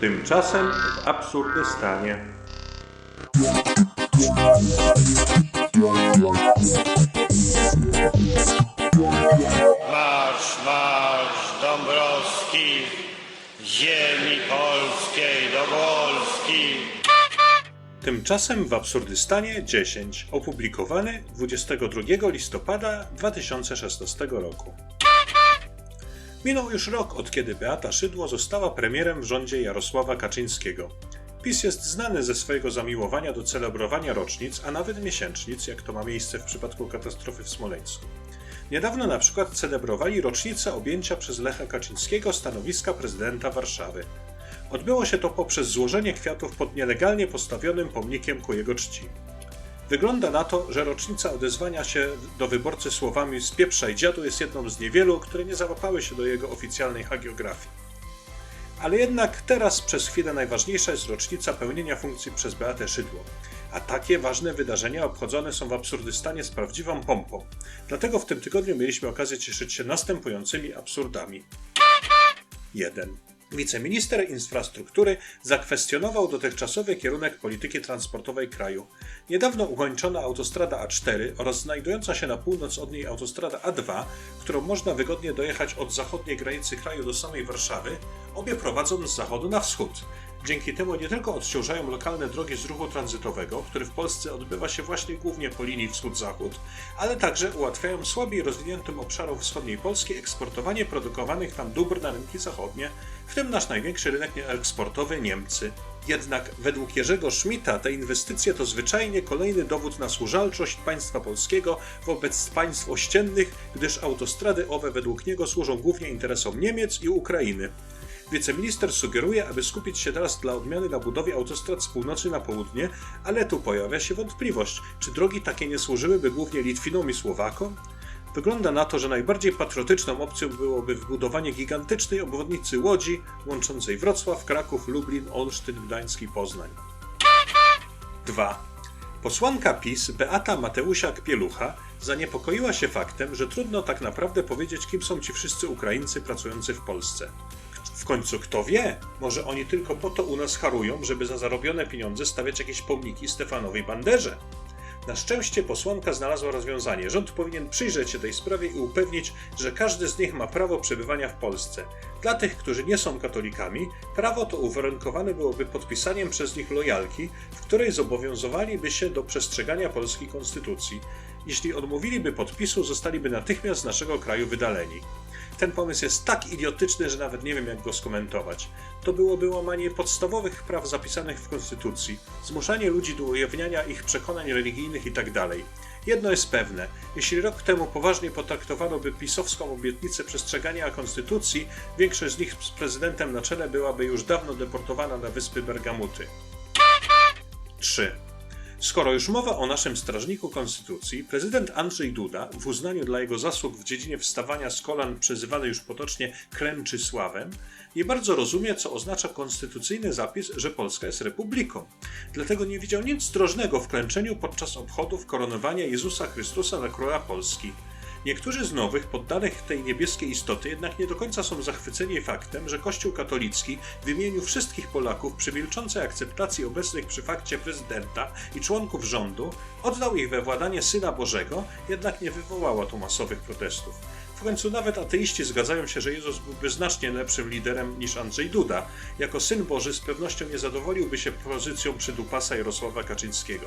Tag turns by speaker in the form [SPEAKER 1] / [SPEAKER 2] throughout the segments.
[SPEAKER 1] Tymczasem w Absurdystanie.
[SPEAKER 2] Marsz, marsz Dąbrowski, ziemi polskiej do Polski.
[SPEAKER 1] Tymczasem w Absurdystanie 10, opublikowany 22 listopada 2016 roku. Minął już rok, od kiedy Beata Szydło została premierem w rządzie Jarosława Kaczyńskiego. PiS jest znany ze swojego zamiłowania do celebrowania rocznic, a nawet miesięcznic, jak to ma miejsce w przypadku katastrofy w Smoleńsku. Niedawno na przykład celebrowali rocznicę objęcia przez Lecha Kaczyńskiego stanowiska prezydenta Warszawy. Odbyło się to poprzez złożenie kwiatów pod nielegalnie postawionym pomnikiem ku jego czci. Wygląda na to, że rocznica odezwania się do wyborcy słowami z pieprza i dziadu jest jedną z niewielu, które nie załapały się do jego oficjalnej hagiografii. Ale jednak teraz przez chwilę najważniejsza jest rocznica pełnienia funkcji przez Beatę Szydło. A takie ważne wydarzenia obchodzone są w Absurdystanie z prawdziwą pompą. Dlatego w tym tygodniu mieliśmy okazję cieszyć się następującymi absurdami. 1. Wiceminister infrastruktury zakwestionował dotychczasowy kierunek polityki transportowej kraju. Niedawno ukończona autostrada A4 oraz znajdująca się na północ od niej autostrada A2, którą można wygodnie dojechać od zachodniej granicy kraju do samej Warszawy, obie prowadzą z zachodu na wschód. Dzięki temu nie tylko odciążają lokalne drogi z ruchu tranzytowego, który w Polsce odbywa się właśnie głównie po linii wschód-zachód, ale także ułatwiają słabiej rozwiniętym obszarom wschodniej Polski eksportowanie produkowanych tam dóbr na rynki zachodnie, w tym nasz największy rynek eksportowy Niemcy. Jednak według Jerzego Schmidta te inwestycje to zwyczajnie kolejny dowód na służalczość państwa polskiego wobec państw ościennych, gdyż autostrady owe według niego służą głównie interesom Niemiec i Ukrainy. Wiceminister sugeruje, aby skupić się teraz dla odmiany na budowie autostrad z północy na południe, ale tu pojawia się wątpliwość, czy drogi takie nie służyłyby głównie Litwinom i Słowakom? Wygląda na to, że najbardziej patriotyczną opcją byłoby wbudowanie gigantycznej obwodnicy Łodzi, łączącej Wrocław, Kraków, Lublin, Olsztyn, Gdańsk i Poznań. 2. Posłanka PiS Beata Mateusiak-Pielucha zaniepokoiła się faktem, że trudno tak naprawdę powiedzieć, kim są ci wszyscy Ukraińcy pracujący w Polsce. W końcu kto wie, może oni tylko po to u nas harują, żeby za zarobione pieniądze stawiać jakieś pomniki Stefanowej Banderze. Na szczęście posłanka znalazła rozwiązanie. Rząd powinien przyjrzeć się tej sprawie i upewnić, że każdy z nich ma prawo przebywania w Polsce. Dla tych, którzy nie są katolikami, prawo to uwarunkowane byłoby podpisaniem przez nich lojalki, w której zobowiązywaliby się do przestrzegania polskiej konstytucji. Jeśli odmówiliby podpisu, zostaliby natychmiast z naszego kraju wydaleni. Ten pomysł jest tak idiotyczny, że nawet nie wiem, jak go skomentować. To byłoby łamanie podstawowych praw zapisanych w Konstytucji, zmuszanie ludzi do ujawniania ich przekonań religijnych itd. Jedno jest pewne: jeśli rok temu poważnie potraktowano by pisowską obietnicę przestrzegania Konstytucji, większość z nich z prezydentem na czele byłaby już dawno deportowana na wyspy Bergamuty. 3. Skoro już mowa o naszym strażniku konstytucji, prezydent Andrzej Duda, w uznaniu dla jego zasług w dziedzinie wstawania z kolan, przezywany już potocznie Kręczysławem, nie bardzo rozumie, co oznacza konstytucyjny zapis, że Polska jest republiką. Dlatego nie widział nic zdrożnego w klęczeniu podczas obchodów koronowania Jezusa Chrystusa na króla Polski. Niektórzy z nowych, poddanych tej niebieskiej istoty, jednak nie do końca są zachwyceni faktem, że Kościół katolicki w imieniu wszystkich Polaków przy milczącej akceptacji obecnych przy fakcie prezydenta i członków rządu oddał ich we władanie Syna Bożego, jednak nie wywołała to masowych protestów. W końcu nawet ateiści zgadzają się, że Jezus byłby znacznie lepszym liderem niż Andrzej Duda. Jako Syn Boży z pewnością nie zadowoliłby się pozycją przydupasa Jarosława Kaczyńskiego.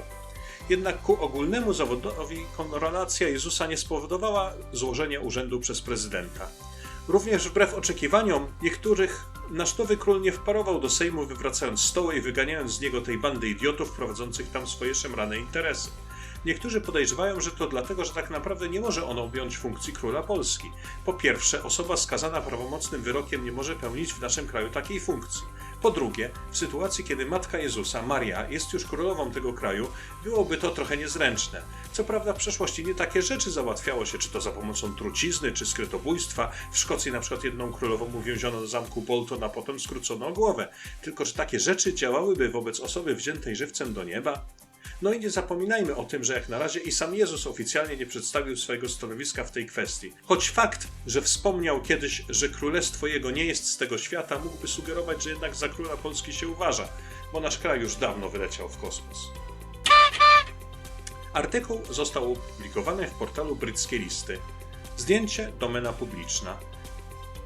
[SPEAKER 1] Jednak ku ogólnemu zawodowi koronacja Jezusa nie spowodowała złożenia urzędu przez prezydenta. Również wbrew oczekiwaniom niektórych, nasz nowy król nie wparował do Sejmu wywracając stoły i wyganiając z niego tej bandy idiotów prowadzących tam swoje szemrane interesy. Niektórzy podejrzewają, że to dlatego, że tak naprawdę nie może on objąć funkcji króla Polski. Po pierwsze, osoba skazana prawomocnym wyrokiem nie może pełnić w naszym kraju takiej funkcji. Po drugie, w sytuacji, kiedy matka Jezusa, Maria, jest już królową tego kraju, byłoby to trochę niezręczne. Co prawda w przeszłości nie takie rzeczy załatwiało się, czy to za pomocą trucizny, czy skrytobójstwa. W Szkocji na przykład jedną królową uwięziono do zamku Bolton, a potem skrócono głowę. Tylko, że takie rzeczy działałyby wobec osoby wziętej żywcem do nieba. No i nie zapominajmy o tym, że jak na razie i sam Jezus oficjalnie nie przedstawił swojego stanowiska w tej kwestii. Choć fakt, że wspomniał kiedyś, że królestwo jego nie jest z tego świata, mógłby sugerować, że jednak za króla Polski się uważa, bo nasz kraj już dawno wyleciał w kosmos. Artykuł został opublikowany w portalu Bryckie Listy. Zdjęcie domena publiczna.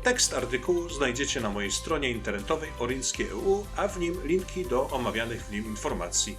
[SPEAKER 1] Tekst artykułu znajdziecie na mojej stronie internetowej Orinskie.eu, a w nim linki do omawianych w nim informacji.